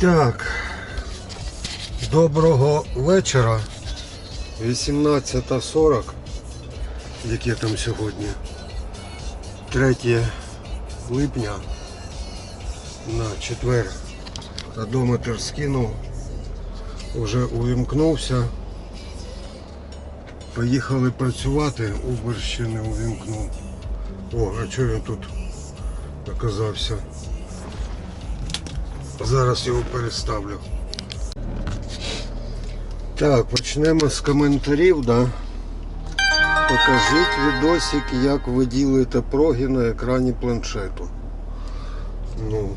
Так. Доброго вечора. 18.40. Яке там сьогодні? 3 липня на четвер. Одометр скинув. Уже увімкнувся. Поїхали працювати, не увімкнув. О, а чого він тут оказався? Зараз його переставлю. Так, почнемо з коментарів, да? Покажіть відосик, як ви ділите проги на екрані планшету. Ну,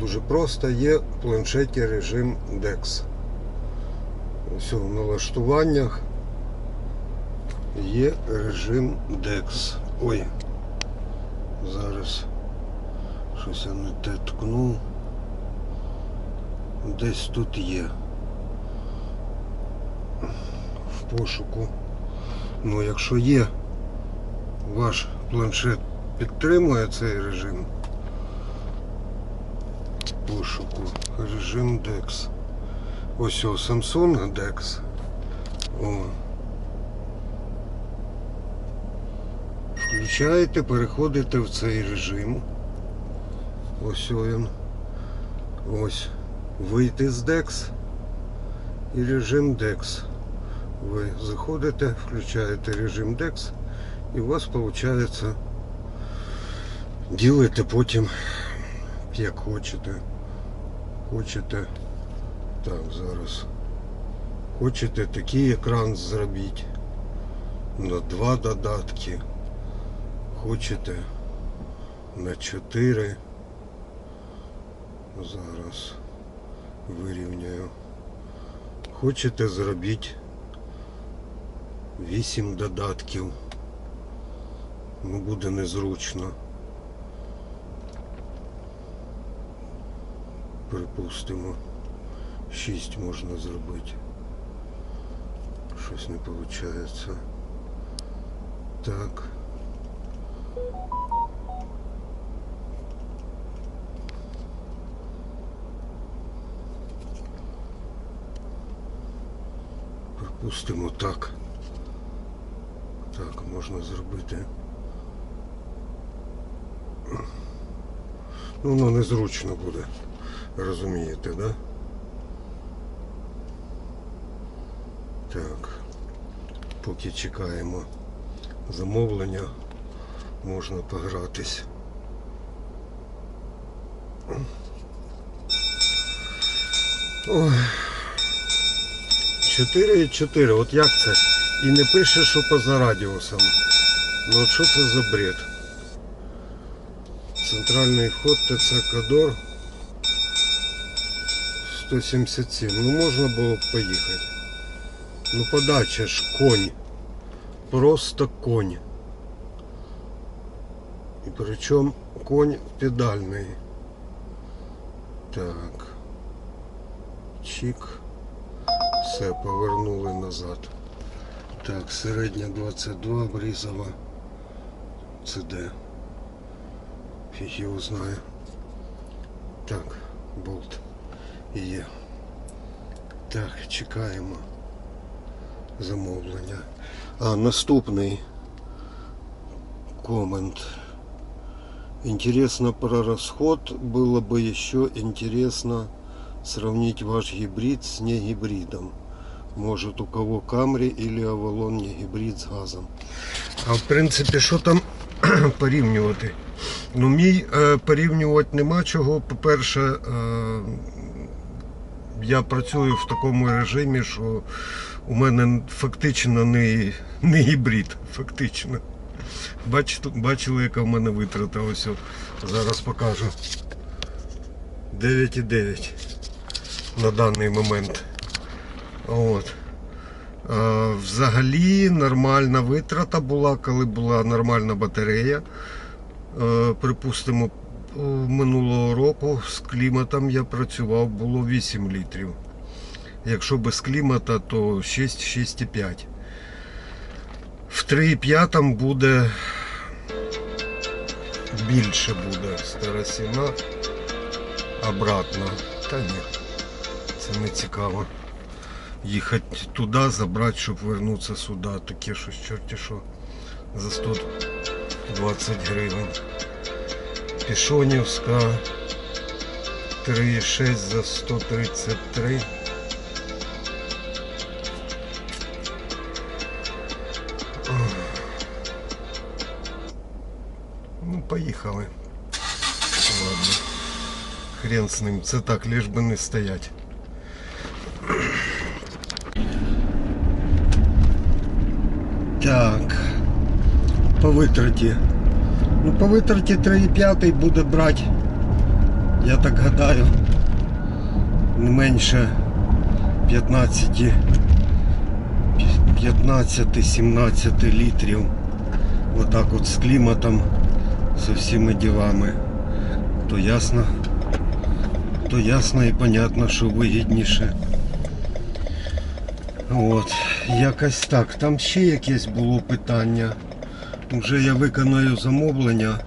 дуже просто є в планшеті режим DeX. Ось в налаштуваннях є режим DeX. Ой, зараз щось я не те ткнув. Десь тут є. В пошуку. Ну, якщо є, ваш планшет підтримує цей режим пошуку, режим DeX. Ось о, Samsung DeX. О. Включаєте, переходите в цей режим. Ось він. Ось. Вийти з DeX і режим DeX. Ви заходите, включаєте режим DeX і у вас виходить ділите потім як хочете. Хочете. Так, зараз. Хочете такий екран зробити на два додатки. Хочете на чотири. Зараз вирівняю. Хочете зробити 8 додатків. Ну, буде незручно. Припустимо. 6 можна зробити. Щось не виходить. Так. Припустимо так. Так, можна зробити. Ну, воно незручно буде. Розумієте, да? Так. Поки чекаємо замовлення, можна погратись. Ой. 4,4, от як це? І не пише, що поза радіусом. Ну от що це за бред? Центральний вход ТЦ Кадор 177. Ну можна було б поїхати. Ну подача ж конь. Просто конь. І причому конь педальний. Так. Чик. Все, повернули назад. Так, середня 22, Брізова. Це де? Фіг його знає. Так, болт є. Так, чекаємо замовлення. А, наступний комент. Интересно про расход. Было бы еще интересно сравнить ваш гибрид с негибридом. Может у кого Камри или Авалон не гибрид з газом. А в принципі, що там порівнювати? Ну, мій е, порівнювати нема чого. По-перше, е, я працюю в такому режимі, що у мене фактично не, не гібрид. Фактично. Бачили, яка в мене витрата. Ось зараз покажу. 9,9 на даний момент. От. Взагалі нормальна витрата була, коли була нормальна батарея. Е, Припустимо, минулого року з кліматом я працював, було 8 літрів. Якщо без клімата, то 6-6,5. В 3,5 буде більше буде старосіна обратно. Та ні. Це не цікаво. Їхати туди, забрати, щоб вернутися сюди. Таке щось чорті що за 120 гривень. Пішонівська 3,6 за 133. Ну, поїхали. Ладно. Хрен з ним. Це так, лиш би не стоять. Витраті. Ну, по витраті 3,5 буде брати. Я так гадаю. Не менше 15 15-17 літрів. Отак от з кліматом, з всіма ділами. То ясно, то ясно і понятно, що вигідніше. От, якось так. Там ще якесь було питання. Вже я виконаю замовлення.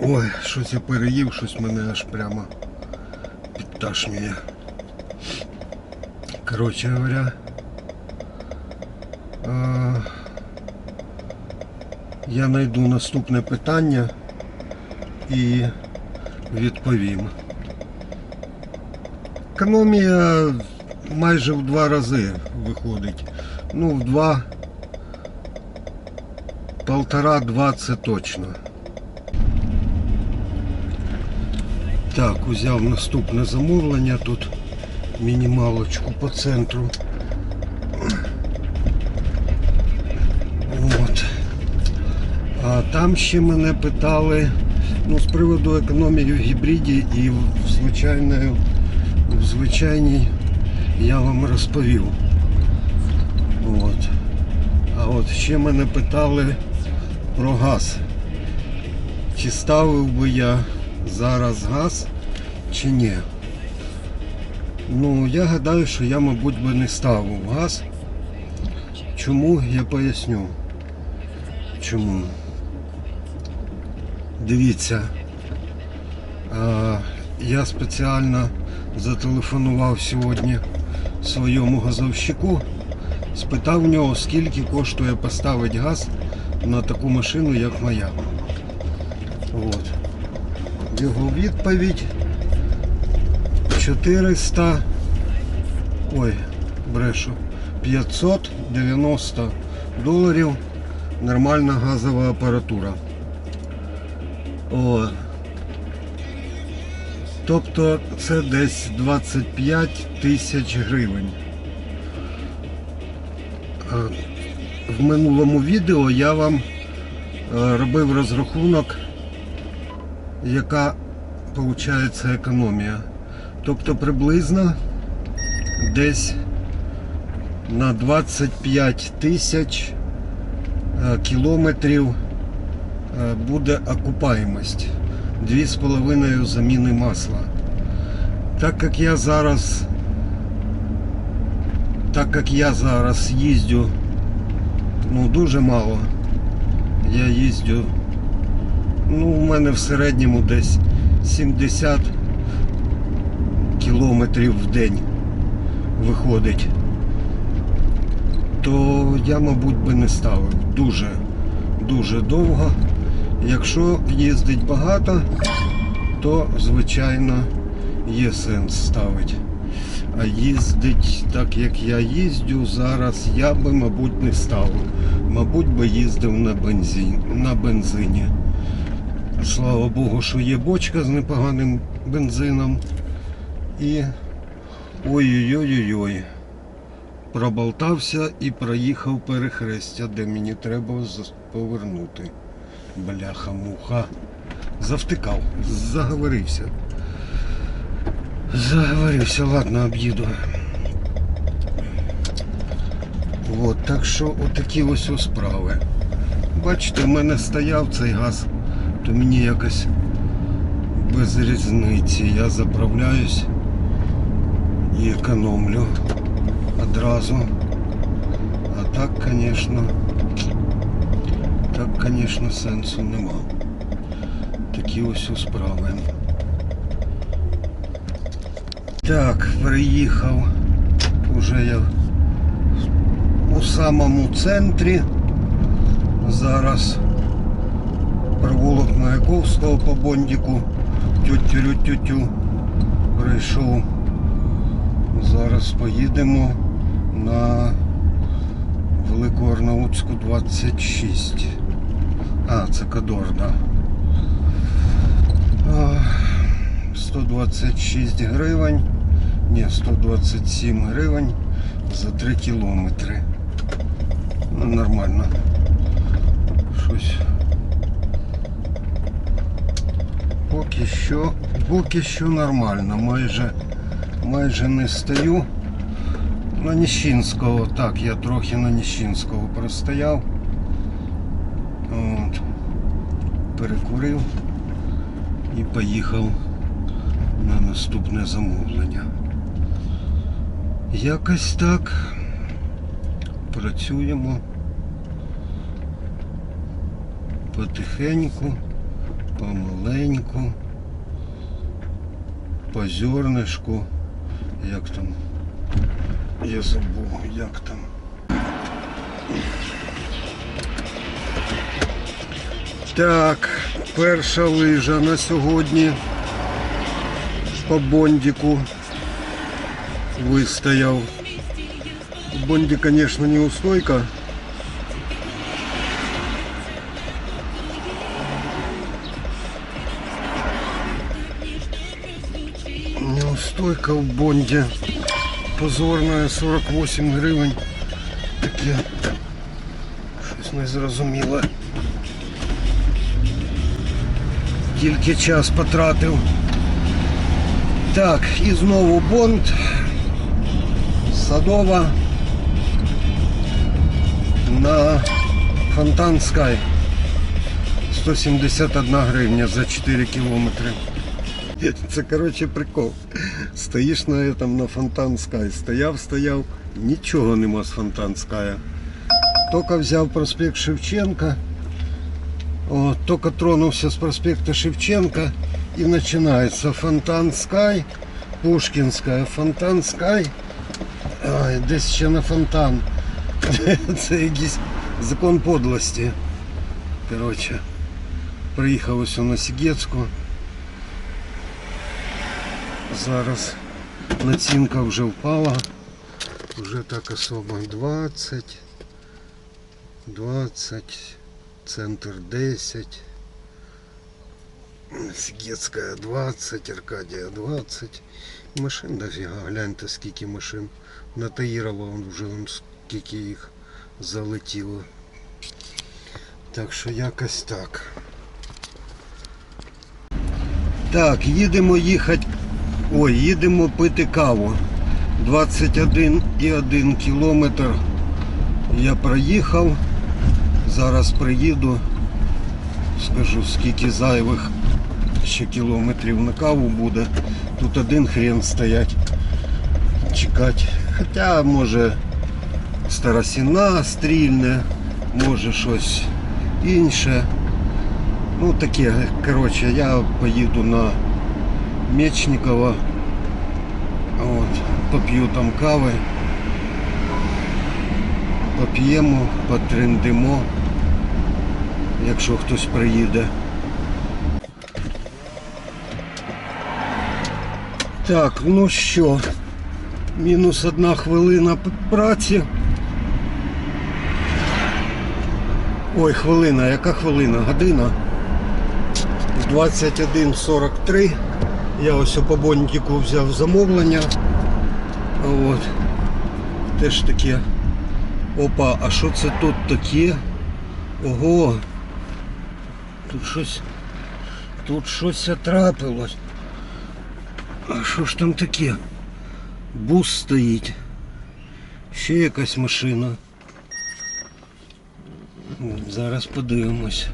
Ой, щось я переїв, щось мене аж прямо підташнює. Коротше говоря. Я знайду наступне питання і відповім. Економія майже в два рази виходить. Ну, в два, полтора-два це точно. Так, узяв наступне замовлення тут мінімалочку по центру. От. А там ще мене питали ну, з приводу економії в гібриді і в звичайної, в звичайній я вам розповів. От. А от ще мене питали про газ. Чи ставив би я зараз газ чи ні. Ну, я гадаю, що я, мабуть, би не ставив газ. Чому я поясню. Чому? Дивіться, я спеціально зателефонував сьогодні своєму газовщику, спитав в нього, скільки коштує поставити газ на таку машину, як моя. От. Його відповідь 400 ой, брешу 590 доларів нормальна газова апаратура. О. Тобто це десь 25 тисяч гривень. В минулому відео я вам е, робив розрахунок яка виходить економія. Тобто приблизно десь на 25 тисяч е, кілометрів е, буде окупаємость. 2,5 заміни масла. Так як я зараз так як я зараз їздю ну дуже мало. Я їздю Ну, у мене в середньому десь 70 кілометрів в день виходить. То я, мабуть, би не ставив. Дуже, дуже довго. Якщо їздить багато, то, звичайно, є сенс ставити. Їздить так, як я їздю зараз, я би, мабуть, не ставив. Мабуть, би їздив на бензин, на бензині. Слава Богу, що є бочка з непоганим бензином. І ой-ой-ой-ой. Проболтався і проїхав перехрестя, де мені треба повернути. Бляха-муха. Завтикав, заговорився. Заговорився, ладно, об'їду. От, так що отакі ось о справи. Бачите, в мене стояв цей газ то мені якось без різниці. Я заправляюсь і економлю одразу. А так, звісно, так, звісно, сенсу нема. Такі ось у справи. Так, приїхав уже я у самому центрі. Зараз провулок Маяковського по бондіку. Тю-тю-тю-тю. Прийшов. Зараз поїдемо на Велику Арнаутську 26. А, це Кадор, да. А, 126 гривень. Ні, 127 гривень за 3 кілометри. Ну, нормально. Щось. Поки що, поки що нормально. Майже, майже не стою. На Ніщинського, так, я трохи на Ніщинського простояв. От. Перекурив і поїхав наступне замовлення. Якось так. Працюємо потихеньку, помаленьку, по зернишку. Як там? Я забув, як там. Так, перша лижа на сьогодні по бондику вистояв. Бонді, звісно, не устойка. Неустойка в бонді. Позорна 48 гривень. Таке щось незрозуміле. Тільки час потратив. Так, і знову бонд. Садова на Фонтан Скай. 171 гривня за 4 кілометри. Це коротше прикол. Стоїш на этом на Фонтан Скай. Стояв, стояв, нічого нема з Фонтан Ская. Тільки взяв проспект Шевченка. О, тільки тронувся з проспекта Шевченка і починається Фонтан Скай, Пушкінська, Фонтан Скай. Ой, десь ще на фонтан. Це якийсь закон подлості. Коротше, приїхав ось на Сігецьку. Зараз націнка вже впала. Вже так особо 20, 20, центр 10, Сігецька 20, Аркадія 20. Машин дофіга, гляньте скільки машин. На Таїрова вже скільки їх залетіло. Так що якось так. Так, їдемо їхати. Ой, їдемо пити каву. 21,1 кілометр я проїхав. Зараз приїду. Скажу скільки зайвих ще кілометрів на каву буде. Тут один хрен стоять. Чекати. Хоча може старосіна стрільне, може щось інше. Ну таке, коротше, я поїду на Мечникова. От, поп'ю там кави. Поп'ємо, потриндимо, якщо хтось приїде. Так, ну що, мінус одна хвилина праці. Ой, хвилина, яка хвилина? Година. 21.43. Я ось по бонтику взяв замовлення. От. Теж таке. Опа, а що це тут таке? Ого. Тут щось. Тут щось трапилось. А що ж там таке? Бус стоїть. Ще якась машина. Зараз подивимось.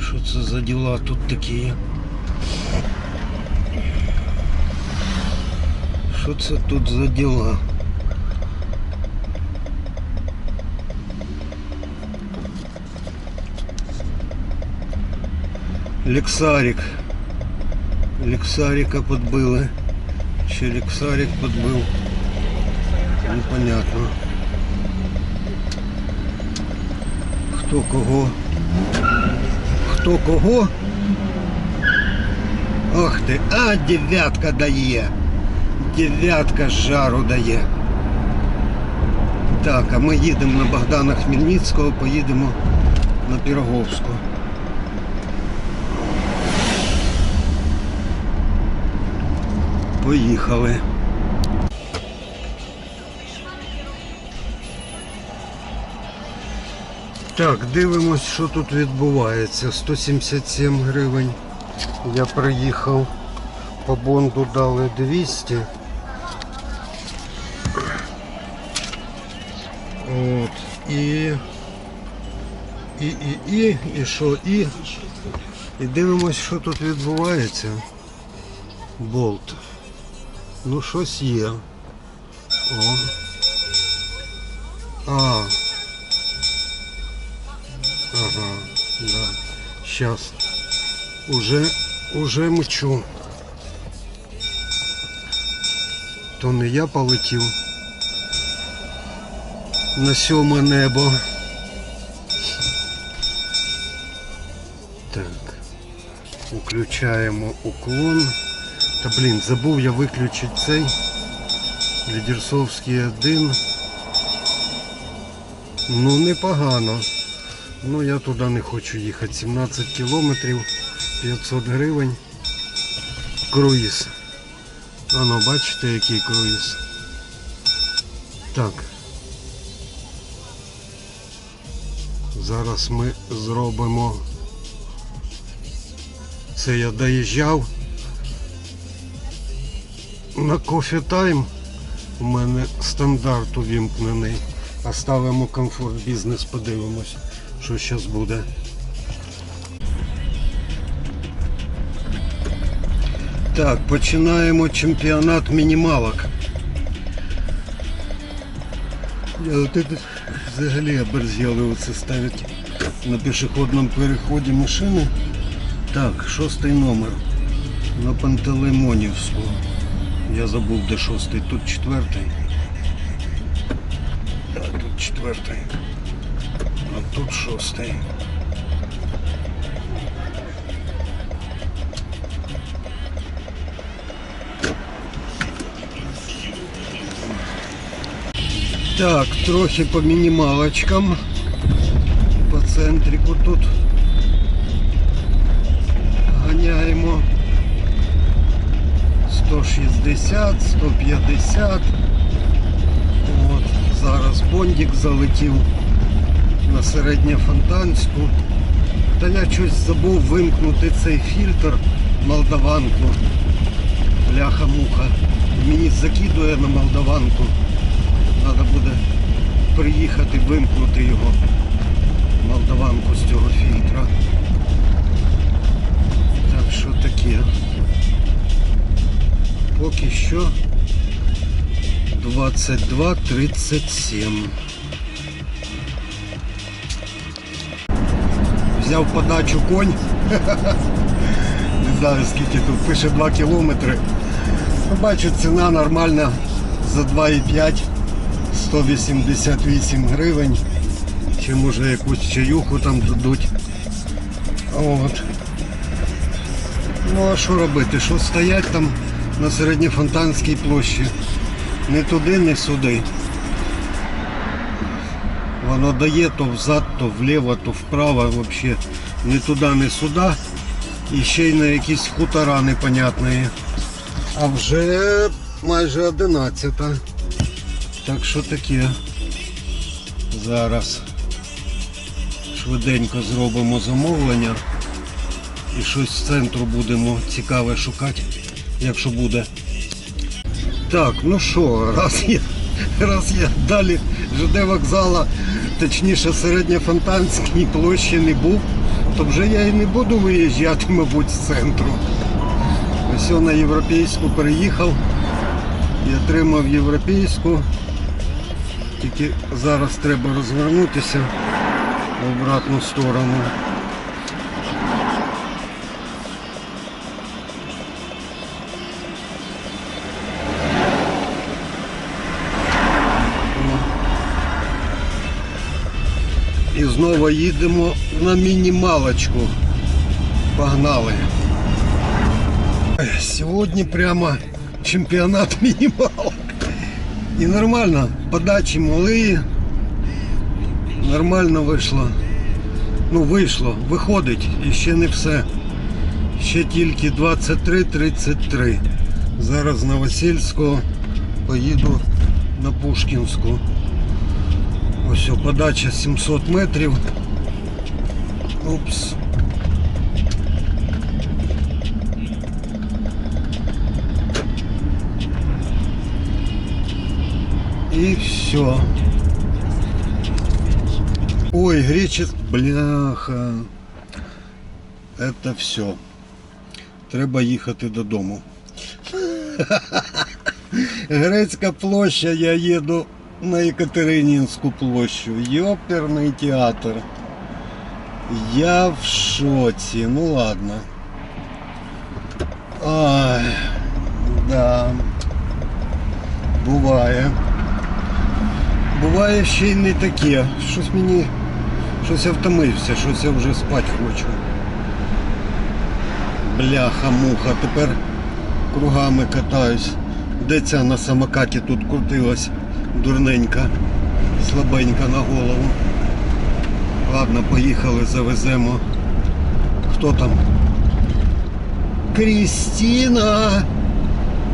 Що це за діла тут такі? Що це тут за діла? Лексарик. Лексарика подбили. Черексарик подбыл. Непонятно. Хто кого? Хто кого? Ах ти, а дев'ятка дає. Дев'ятка жару дає. Так, а ми їдемо на Богдана Хмельницького, поїдемо на Піроговську. Поїхали. Так, дивимось, що тут відбувається. 177 гривень. Я приїхав. По бонду дали 200. От. І. І, і, і, і що, і. І дивимось, що тут відбувається. Болт. Ну, щось є. О. А. Ага, да. Сейчас. Уже, уже мчу. То не я полетів на сьоме небо. Так. Включаємо уклон. Та блін, забув я виключити цей. Лідерсовський один. Ну непогано. Ну я туди не хочу їхати. 17 кілометрів, 500 гривень. Круїз. Ано, бачите, який круїз. Так. Зараз ми зробимо. Це я доїжджав на кофе тайм. У мене стандарт увімкнений. А ставимо комфорт бізнес, подивимось, що зараз буде. Так, починаємо чемпіонат мінімалок. Я от это взагалі оберзіли оце ставить на пішохідному переході машини. Так, шостий номер. На Пантелеймонівську. Я забув де шостий, тут четвертий. А тут четвертий. А тут шостий. Так, трохи по мінімалочкам. По центрику тут ганяємо 160, 150. От, зараз бондик залетів на середньофонтанську. Та я щось забув вимкнути цей фільтр молдаванку. Бляха-муха. Мені закидує на молдаванку. Треба буде приїхати вимкнути його. Молдаванку з цього фільтра. Так що таке. Поки що 22.37. Взяв подачу конь. Не знаю скільки тут пише 2 кілометри. Бачу, ціна нормальна за 2,5 188 гривень. Чи може якусь чаюху там дадуть. От. Ну а що робити? Що стоять там на середньофонтанській площі? Не туди, не сюди. Воно дає то взад, то вліво, то вправо, взагалі не туди, не сюди. І ще й на якісь хутора непонятні. А вже майже 11. Так що таке. Зараз швиденько зробимо замовлення і щось з центру будемо цікаве шукати, якщо буде. Так, ну що, раз я, раз я далі ЖД вокзала, точніше середньофонтанській площі не був, то вже я і не буду виїжджати, мабуть, з центру. Ось на європейську переїхав і отримав європейську. Тільки зараз треба розвернутися в обратну сторону. Знову їдемо на мінімалочку. Погнали. Сьогодні прямо чемпіонат мінімалок. І нормально, подачі мали. Нормально вийшло. Ну, вийшло, виходить, і ще не все. Ще тільки 23.33. Зараз на Васильського поїду на Пушкінську. Ось о, подача 700 метрів. Упс. И все. Ой, гречес... Бляха. Это все. Треба їхати додому. Грецька площа, я їду На Екатеринінську площу. Йоперний театр. Я в шоці. Ну ладно. Ай, да. Буває. Буває ще й не таке. Щось мені. Щось я втомився, щось я вже спати хочу. Бляха, муха, тепер кругами катаюсь. Де ця на самокаті тут крутилась дурненька, слабенька на голову. Ладно, поїхали, завеземо. Хто там? Крістіна!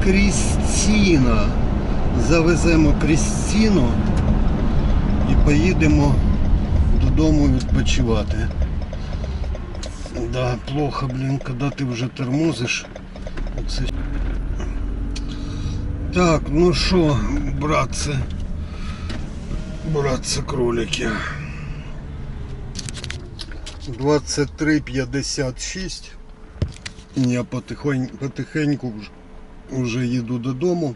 Крістіна! Завеземо Крістіну і поїдемо додому відпочивати. Да, плохо, блин, когда ты вже тормозиш. Оце... Так, ну що, братці, братці кролики. 23.56. Я потихонь, потихеньку вже, їду додому.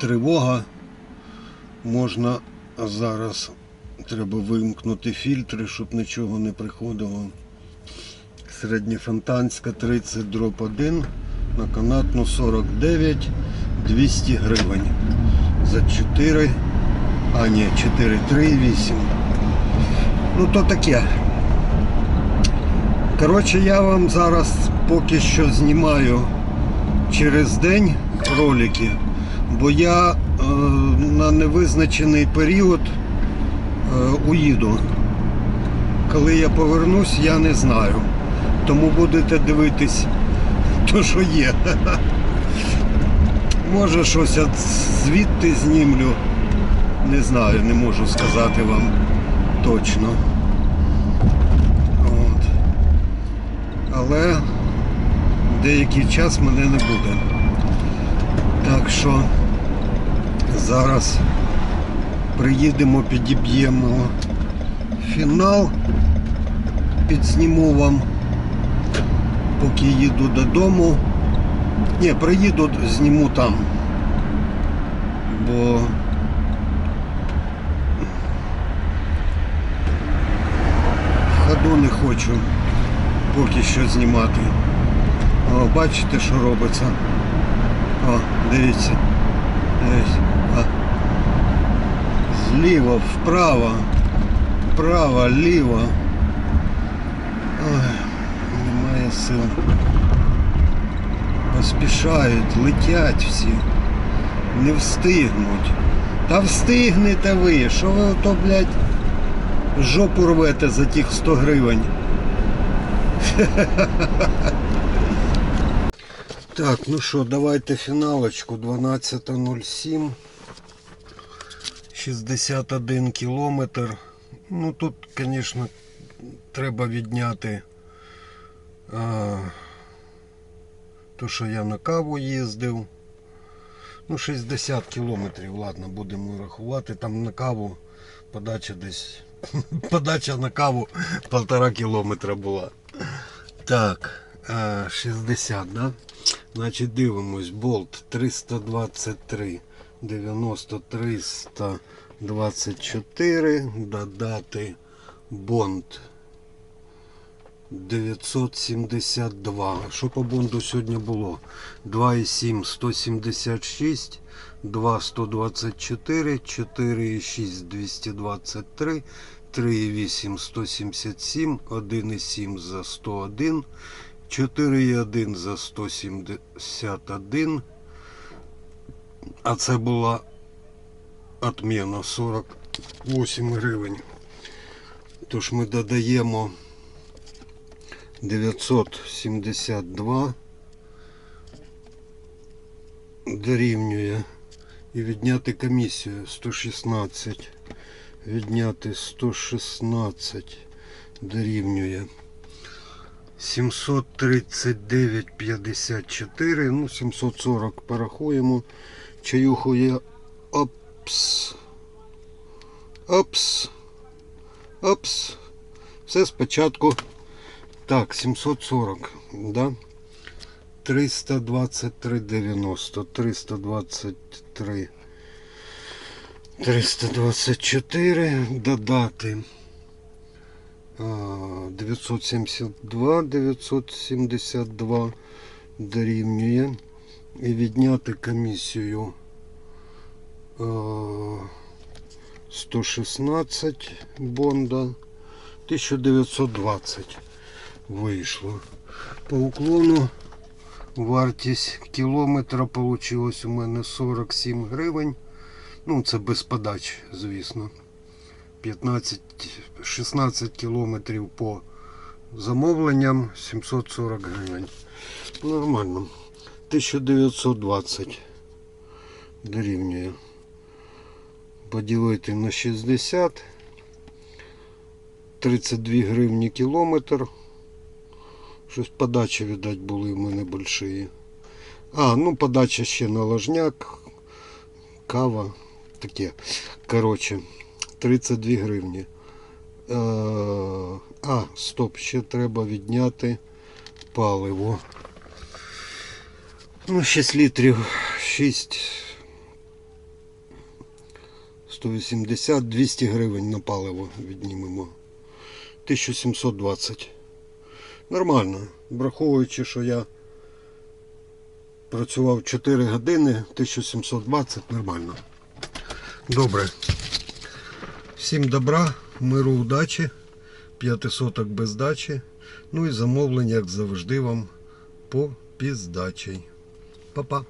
Тривога. Можна зараз треба вимкнути фільтри, щоб нічого не приходило. Середньофонтанська 30 дроп 1 на канатну 49 200 гривень. За 4, а ні, 4, 3, 8. Ну то таке. Коротше, я вам зараз поки що знімаю через день ролики, бо я е, на невизначений період е, уїду. Коли я повернусь, я не знаю. Тому будете дивитись то, що є. Може щось звідти знімлю. Не знаю, не можу сказати вам точно. От. Але деякий час мене не буде. Так що зараз приїдемо, підіб'ємо фінал, підсніму вам, поки їду додому. Ні, приїду, зніму там. Бо в ходу не хочу поки що знімати. О, бачите, що робиться. О, дивіться. Дивіться. А. Зліва, вправо, вправо, ліво. Ой, немає сил. Поспішають, летять всі. Не встигнуть. Та встигнете ви. Що ви то, блядь, жопу рвете за тих 100 гривень? Так, ну що, давайте фіналочку 12.07. 61 кілометр. Ну тут, звісно, треба відняти то, що я на каву їздив. Ну, 60 кілометрів, ладно, будемо рахувати. Там на каву подача десь. Подача на каву полтора кілометра була. Так, 60, да? Значить дивимось, болт 323, 90, 324, додати бонд 972. Що по бонду сьогодні було? 2,7 176, 2 124, 4,6 223, 3,8 177, 1,7 за 101, 4,1 за 171. А це була отміна 48 гривень. Тож ми додаємо 972 дорівнює і відняти комісію 116. Відняти 116 дорівнює 739,54, ну 740 порахуємо. Чаюху я опс. Опс. Опс. Все спочатку. Так, 740, да? 323,90. 323. 324 додати. а, 972, 972 дорівнює. І відняти комісію а, 116 бонда. 1920 Вийшло. По уклону вартість кілометра получилось у мене 47 гривень. Ну, це без подач, звісно. 15, 16 кілометрів по замовленням 740 гривень. Нормально. 1920 дорівнює. Поділити на 60. 32 гривні кілометр. Щось подачі, видать, були в мене большие. А, ну подача ще на ложняк, кава, таке. Коротше, 32 гривні. Е, А, стоп, ще треба відняти паливо. Ну, 6 літрів, 6. 180, 200 гривень на паливо віднімемо. 1720. Нормально. Враховуючи, що я працював 4 години, 1720 нормально. Добре. Всім добра, миру, удачі, п'ятисоток без дачі. Ну і замовлення, як завжди, вам по піздачі. Па-па.